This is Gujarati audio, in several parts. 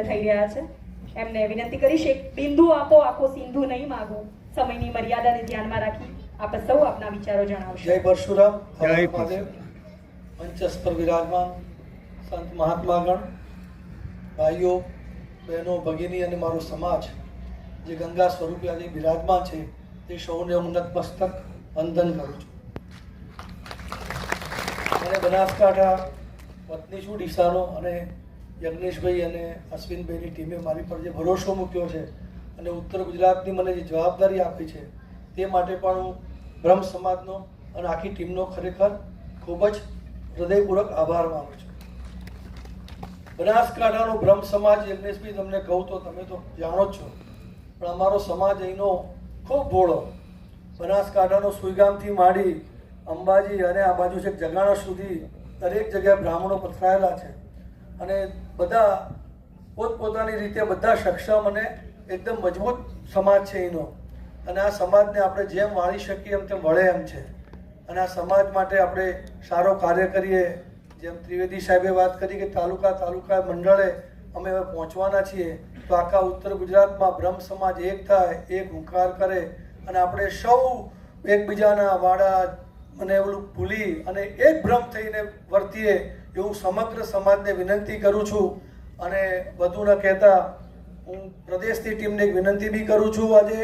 થઈ રહ્યા છે. એમને વિનંતી કરીશ એક બિંદુ આપો આખો સિંધુ નહીં માગો. સમયની મર્યાદાને ધ્યાનમાં રાખી આપ સૌ આપના વિચારો જણાવશો. જય પરશુરામ. જય મહાદેવ. મંચસ પર વિરાજમાન સંત મહાત્માગણ ભાઈઓ બહેનો ભગીની અને મારો સમાજ જે ગંગા સ્વરૂપે આજે બિરાજમાન છે તે સૌને હું નતમસ્તક વંદન કરું છું. અને બનાસકાંઠા વતની છું ડીસાનો અને યજ્ઞેશભાઈ અને અશ્વિનભાઈની ટીમે મારી પર જે ભરોસો મૂક્યો છે અને ઉત્તર ગુજરાતની મને જે જવાબદારી આપી છે, તે માટે પણ હું બ્રહ્મ સમાજનો અને આખી ટીમનો ખરેખર ખૂબ જ હૃદયપૂર્વક આભાર માનું છું. બનાસકાંઠાનો બ્રહ્મ સમાજ, યજ્ઞેશભાઈ, તમને કહું તો તમે તો જાણો જ છો, પણ અમારો સમાજ અહીંનો ખૂબ ભોળો. બનાસકાંઠાનો સુઈગામથી માંડી અંબાજી અને આ બાજુ છે જગાણા સુધી દરેક જગ્યાએ બ્રાહ્મણો પથરાયેલા છે. અને બધા પોતપોતાની રીતે બધા સક્ષમ અને એકદમ મજબૂત સમાજ છે એનો. અને આ સમાજને આપણે જેમ વાળી શકીએ એમ તેમ વળે એમ છે. અને આ સમાજ માટે આપણે સારો કાર્ય કરીએ. જેમ ત્રિવેદી સાહેબે વાત કરી કે તાલુકા તાલુકા મંડળે અમે હવે પહોંચવાના છીએ, તો આખા ઉત્તર ગુજરાતમાં બ્રહ્મ સમાજ એક થાય, એક હુંકાર કરે અને આપણે સૌ એકબીજાના વાડા અને ઓલું ભૂલી અને એક ભ્રમ થઈને વર્તીએ એવું સમગ્ર સમાજને વિનંતી કરું છું. અને વધુ ન કહેતા, હું પ્રદેશની ટીમને એક વિનંતી બી કરું છું આજે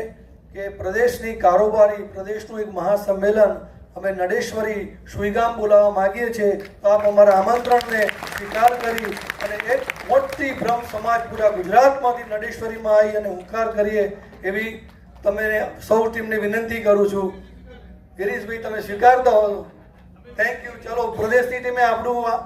કે પ્રદેશની કારોબારી, પ્રદેશનું એક મહાસંમેલન અમે નડેશ્વરી સુઈગામ બોલાવવા માગીએ છીએ તો આપ અમારા આમંત્રણને સ્વીકાર કરી અને એક મોટી ભ્રમ સમાજ પૂરા ગુજરાતમાંથી નડેશ્વરીમાં આવી અને હુંકાર કરીએ એવી તમે સૌ ટીમને વિનંતી કરું છું. ગિરીશભાઈ તમે સ્વીકારતા હો થેન્ક યુ ચલો પ્રદેશની ટીમે આપણું આ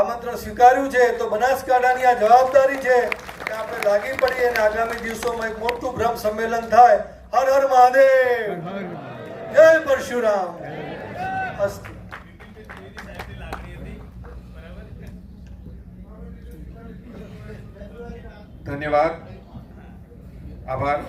આમંત્રણ સ્વીકાર્યું છે. તો બનાસકાંઠાની આ જવાબદારી છે કે આપણે લાગી પડીએ અને આગામી દિવસોમાં એક મોટું ભ્રમ સંમેલન થાય. હર હર મહાદેવ. જય પરશુરામ. અસ્તુ. ધન્યવાદ. આભાર.